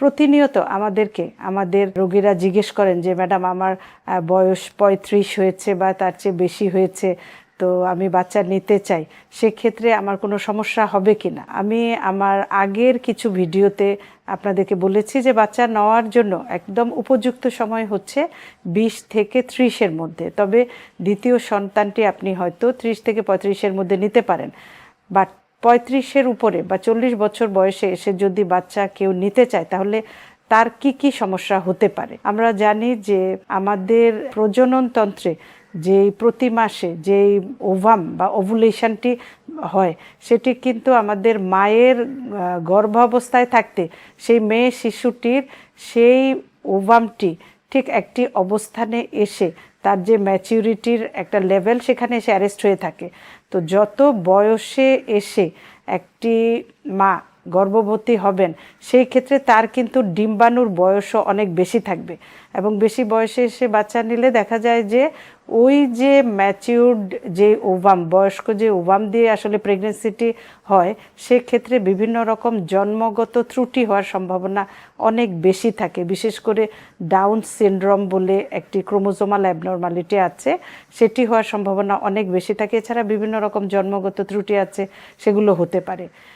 প্রতিনিয়ত আমাদেরকে, আমাদের রোগীরা জিজ্ঞেস করেন যে, ম্যাডাম, আমার বয়স পঁয়ত্রিশ হয়েছে বা তার চেয়ে বেশি হয়েছে, তো আমি বাচ্চা নিতে চাই। সেক্ষেত্রে আমার কোনো সমস্যা হবে কি না? আমি আমার আগের কিছু ভিডিওতে আপনাদেরকে বলেছি যে, বাচ্চা নেওয়ার জন্য একদম উপযুক্ত সময় হচ্ছে বিশ থেকে ত্রিশের মধ্যে। তবে দ্বিতীয় সন্তানটি আপনি হয়তো ত্রিশ থেকে পঁয়ত্রিশের মধ্যে নিতে পারেন। বাট পঁয়ত্রিশের উপরে বা চল্লিশ বছর বয়সে এসে যদি বাচ্চা কেউ নিতে চায়, তাহলে তার কি কি সমস্যা হতে পারে? আমরা জানি যে আমাদের প্রজননতন্ত্রে যেই প্রতি মাসে যেই ওভাম বা ওভুলেশনটি হয়, সেটি কিন্তু আমাদের মায়ের গর্ভাবস্থায় থাকতে সেই মেয়ে শিশুটির সেই ওভামটি ঠিক একটি অবস্থানে এসে তার যে ম্যাচিউরিটির একটা লেভেল সেখানে এসে অ্যারেস্ট হয়ে থাকে। তো যত বয়সে এসে একটি মা গর্ভবতী হবেন, সেই ক্ষেত্রে তার কিন্তু ডিম্বাণুর বয়সও অনেক বেশি থাকবে। এবং বেশি বয়সে এসে বাচ্চা নিলে দেখা যায় যে ওই যে ম্যাচিউরড যে ওভাম, বয়স্ক যে ওভাম দিয়ে আসলে প্রেগনেন্সিটি হয়, সেক্ষেত্রে বিভিন্ন রকম জন্মগত ত্রুটি হওয়ার সম্ভাবনা অনেক বেশি থাকে। বিশেষ করে ডাউন সিনড্রোম বলে একটি ক্রোমোজোমাল অ্যাবনর্মালিটি আছে, সেটি হওয়ার সম্ভাবনা অনেক বেশি থাকে। এছাড়া বিভিন্ন রকম জন্মগত ত্রুটি আছে, সেগুলো হতে পারে।